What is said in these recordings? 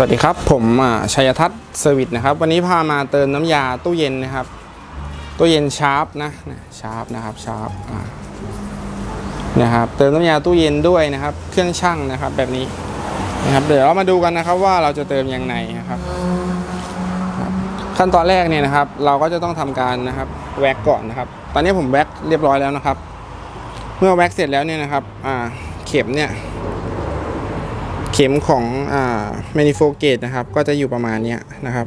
สวัสดีครับ ผมชัยทัศน์เซอร์วิสนะครับ วันนี้พามาเติมน้ำยาตู้เย็นนะครับ ตู้เย็นชาร์ปนะชาร์ปนะครับชาร์ปนะครับ เติมน้ำยาตู้เย็นด้วยนะครับ เครื่องช่างนะครับ แบบนี้นะครับ เดี๋ยวเรามาดูกันนะครับว่าเราจะเติมยังไงนะครับ ขั้นตอนแรกเนี่ยนะครับ เราก็จะต้องทำการนะครับแว็กก่อนนะครับ ตอนนี้ผมแว็กเรียบร้อยแล้วนะครับ เมื่อแว็กเสร็จแล้วเนี่ยนะครับอ่าเข็มเนี่ย ข็มของอ่า manifold gauge นะครับ ก็จะอยู่ประมาณนี้นะครับ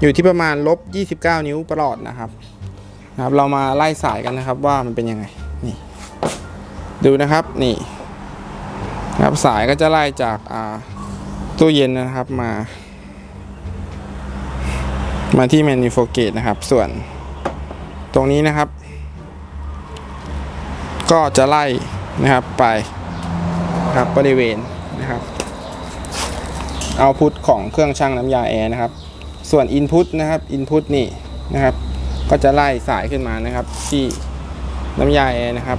อยู่ที่ประมาณลบ29 นิ้วประหลอดนะครับนะครับ เรามาไล่สายกันนะครับว่ามันเป็นยังไงนี่ดูนะครับนี่นะครับสายก็จะไล่จากอ่าตู้เย็นนะครับมา มาที่ manifold gauge นะครับ ส่วนตรงนี้นะครับ ก็จะไล่นะครับไปนะครับบริเวณนะครับ เอาพุทของเครื่องชั่งน้ำยาแอร์นะครับ ส่วน Input นะครับ Input นี่นะครับ ก็จะไล่สายขึ้นมานะครับ ที่น้ำยาแอร์นะครับ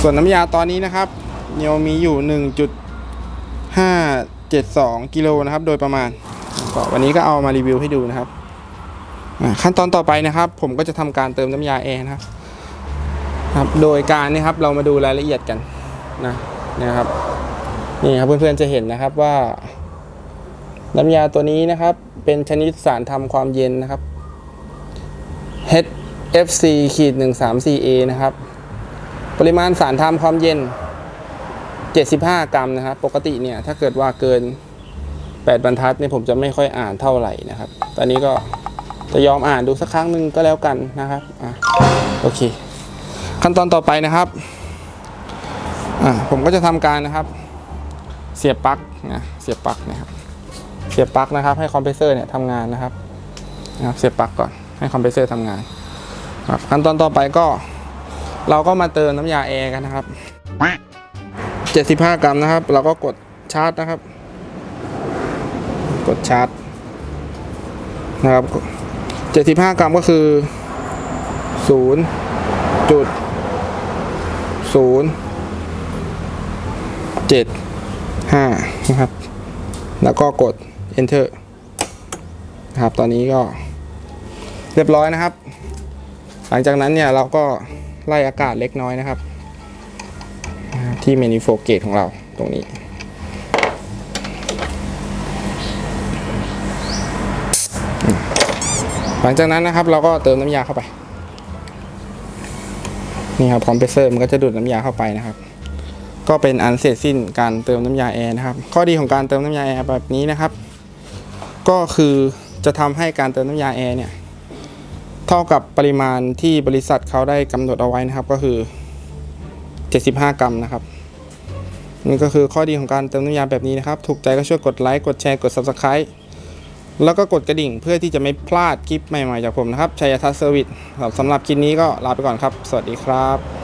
ส่วนน้ำยาตอนนี้นะครับเนียวมีอยู่ 1.572กิโลนะครับ โดยประมาณก็วันนี้ก็เอามารีวิวให้ดูนะครับขั้นตอนต่อไปนะครับ ผมก็จะทำการเติมน้ำยาแอร์นะครับครับโดยการนี่ครับเรามาดูรายละเอียดกันนะนะครับนี่ครับเพื่อนๆจะเห็นนะครับว่า น้ำยาตัวนี้นะครับ เป็นชนิดสารทำความเย็นนะครับ HFC ขีด 134 A นะครับ ปริมาณสารทำความเย็น 75 กรัมนะครับ ปกติเนี่ย ถ้าเกิดว่าเกิน 8 บรรทัดเนี่ยผมจะไม่ค่อยอ่านเท่าไหร่นะครับ ตอนนี้ก็จะยอมอ่านดูสักครั้งหนึ่งก็แล้วกันนะครับอะโอเค ขั้นตอนต่อไปนะครับอะผมก็จะทำการนะครับ เสียบปลั๊กนะเสียบปลั๊กนะครับ เสียบปลั๊กนะครับ ให้คอมเพรสเซอร์เนี่ยทำงานนะครับนะครับ เสียบปลั๊กก่อนให้คอมเพรสเซอร์ทำงานครับขั้นตอนต่อไปก็ เราก็มาเติมน้ำยาแอร์กันนะครับ 75 กรัมนะครับ เราก็กดชาร์จนะครับ กดชาร์จนะครับ 75 กรัมก็คือ 0 จุด 0 7 5 นะครับ แล้วก็กด enter นะครับตอนนี้ก็เรียบร้อยนะครับ หลังจากนั้นเนี่ยเราก็ไล่อากาศเล็กน้อยนะครับ ที่ manifold Gate ของเราตรงนี้หลังจากนั้นนะครับเราก็เติมน้ำยาเข้าไป นี่ครับคอมเพรสเซอร์มันก็จะดูดน้ำยาเข้าไปนะครับ ก็เป็นอันเสร็จสิ้นการเติมน้ำยาแอร์นะครับ ข้อดีของการเติมน้ำยาแอร์แบบนี้นะครับ ก็คือจะทำให้การเติมน้ำยาแอร์เนี่ยเท่ากับปริมาณที่บริษัทเขาได้กำหนดเอาไว้นะครับก็คือ 75 กรัมนะครับนี่ก็คือข้อดีของการเติมน้ำยาแบบนี้นะครับ ถูกใจก็ช่วยกดไลค์กดแชร์กด Subscribe แล้วก็กดกระดิ่งเพื่อที่จะไม่พลาดคลิปใหม่ๆจากผมนะครับชัยทัศน์เซอร์วิสสำหรับคลิปนี้ก็ลาไปก่อนครับ สวัสดีครับ